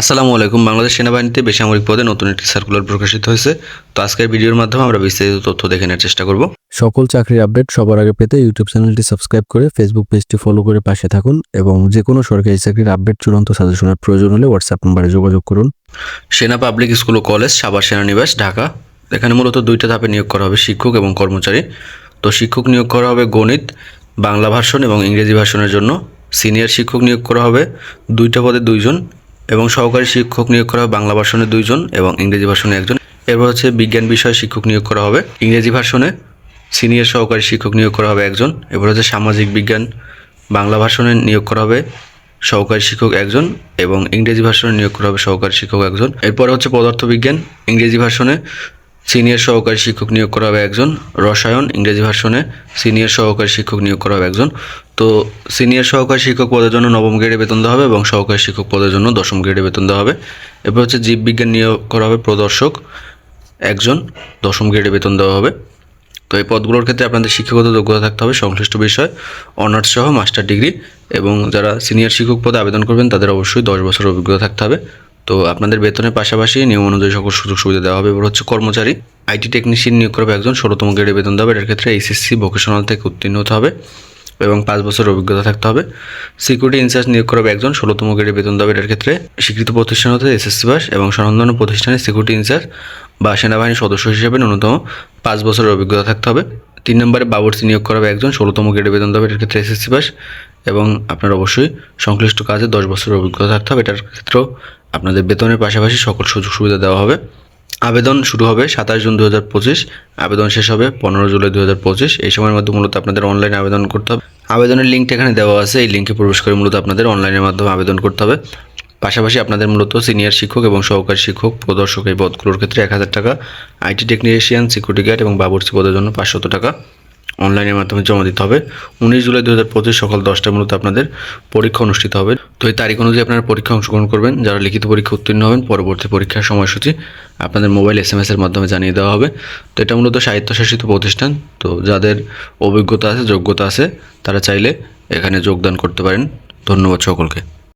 আসসালামু আলাইকুম। বাংলাদেশ সেনাবাহিনীতে বেসামরিক পদে নতুন একটি সার্কুলার প্রকাশিত হয়েছে। তো আজকের ভিডিওর মাধ্যমে আমরা বিস্তারিত তথ্য দেখে নেওয়ার চেষ্টা করব। সকল চাকরির আপডেট সবার আগে পেতে ইউটিউব চ্যানেলটি সাবস্ক্রাইব করে ফেসবুক পেজটি ফলো করে পাশে থাকুন এবং যে কোনো সরকারি চাকরির আপডেট চূড়ান্ত সাজেশনের প্রয়োজন হলে হোয়াটসঅ্যাপ নম্বরে যোগাযোগ করুন। সেনা পাবলিক স্কুল ও কলেজ সাভার সেনানিবাস ঢাকা। এখানে মূলত দুইটা ধাপে নিয়োগ করা হবে শিক্ষক এবং কর্মচারী। তো শিক্ষক নিয়োগ করা হবে গণিত বাংলা ভাষণ এবং ইংরেজি ভাষণের জন্য। সিনিয়র শিক্ষক নিয়োগ করা হবে। দুইটা পদে দুইজন। এবং সহকারী শিক্ষক নিয়োগ করা হবে বাংলা ভাষণে দুইজন এবং ইংরেজি ভাষণে একজন। এরপর হচ্ছে বিজ্ঞান বিষয়ে শিক্ষক নিয়োগ করা হবে, ইংরেজি ভাষণে সিনিয়র সহকারী শিক্ষক নিয়োগ করা হবে একজন, এরপর হচ্ছে সামাজিক বিজ্ঞান, বাংলা ভাষণে নিয়োগ করা হবে সহকারী শিক্ষক একজন এবং ইংরেজি ভাষণে নিয়োগ করা হবে সহকারী শিক্ষক একজন। এরপরে হচ্ছে পদার্থবিজ্ঞান, ইংরেজি ভাষণে সিনিয়র সহকারী শিক্ষক নিয়োগ করা হবে একজন, রসায়ন, ইংরেজি ভাষণে সিনিয়র সহকারী শিক্ষক নিয়োগ করা হবে একজন। তো সিনিয়র সহকারী শিক্ষক পদের জন্য নবম গ্রেডে বেতন দেওয়া হবে এবং সহকারী শিক্ষক পদের জন্য দশম গ্রেডে বেতন দেওয়া হবে। এরপর হচ্ছে জীববিজ্ঞান নিয়োগ করা হবে প্রদর্শক, একজন, দশম গ্রেডে বেতন দেওয়া হবে। তো এই পদগুলোর ক্ষেত্রে আপনাদের শিক্ষাগত যোগ্যতা থাকতে হবে, সংশ্লিষ্ট বিষয়, অনার্স সহ মাস্টার ডিগ্রি এবং যারা সিনিয়র শিক্ষক পদে আবেদন করবেন তাদের অবশ্যই দশ বছর অভিজ্ঞতা থাকতে হবে। তো আপনাদের বেতনের পাশাপাশি নিয়ম অনুযায়ী সকল সুযোগ সুবিধা দেওয়া হবে। এবার হচ্ছে কর্মচারী, আইটি টেকনিশিয়ান নিয়োগ করবে একজন। ষোলোতম গ্রেডে বেতন দেওয়া হবে। এটার ক্ষেত্রে এইচএসসি ভোকেশনাল থেকে উত্তীর্ণ হতে হবে এবং পাঁচ বছর অভিজ্ঞতা থাকতে হবে। সিকিউরিটি ইনচার্জ নিয়োগ করবে একজন। ষোলোতম গ্রেডে বেতন হবে। এটার ক্ষেত্রে স্বীকৃত প্রতিষ্ঠান হতে এসএসসি পাস এবং স্বনামধন্য প্রতিষ্ঠানে সিকিউরিটি ইনচার্জ বা সেনাবাহিনীর সদস্য হিসেবে ন্যূনতম পাঁচ বছরের অভিজ্ঞতা থাকতে হবে। তিন নম্বরে বাবুর্চি নিয়োগ করা হবে একজন। ষোলোতম গ্রেডে বেতন হবে। এটার ক্ষেত্রে এসএসসি পাস এবং আপনার অবশ্যই সংশ্লিষ্ট কাজে দশ বছরের অভিজ্ঞতা থাকতে হবে। এটার ক্ষেত্রেও আপনাদের বেতনের পাশাপাশি সকল সুযোগ সুবিধা দেওয়া হবে। আবেদন শুরু হবে সাতাশ জুন দু হাজার পঁচিশ। আবেদন শেষ হবে পনেরো জুলাই দু হাজার পঁচিশ। এই সময়ের মধ্যে মূলত আপনাদের অনলাইনে আবেদন করতে হবে। আবেদনের লিঙ্কটা এখানে দেওয়া আছে। এই লিঙ্কে প্রবেশ করে মূলত আপনাদের অনলাইনের মাধ্যমে আবেদন করতে হবে। পাশাপাশি আপনাদের মূলত সিনিয়র শিক্ষক এবং সহকারী শিক্ষক, প্রদর্শক এই পদগুলোর ক্ষেত্রে এক হাজার টাকা আইটি টেকনিশিয়ান সিকিউরিটি গার্ড এবং বাবুর্চি পদের জন্য পাঁচশত টাকা। অনলাইনের মাধ্যমে জমা দিতে হবে। উনিশ জুলাই দু হাজার পঁচিশ সকাল দশটায় মূলত আপনাদের পরীক্ষা অনুষ্ঠিত হবে। তো এই তারিখ অনুযায়ী আপনারা পরীক্ষা অংশগ্রহণ করবেন। যারা লিখিত পরীক্ষা উত্তীর্ণ হবেন, পরবর্তী পরীক্ষার সময়সূচি আপনাদের মোবাইল এস এম এর মাধ্যমে জানিয়ে দেওয়া হবে। তো এটা মূলত স্বায়ত্তশাসিত প্রতিষ্ঠান। তো যাদের অভিজ্ঞতা আছে, যোগ্যতা আছে, তারা চাইলে এখানে যোগদান করতে পারেন। ধন্যবাদ সকলকে।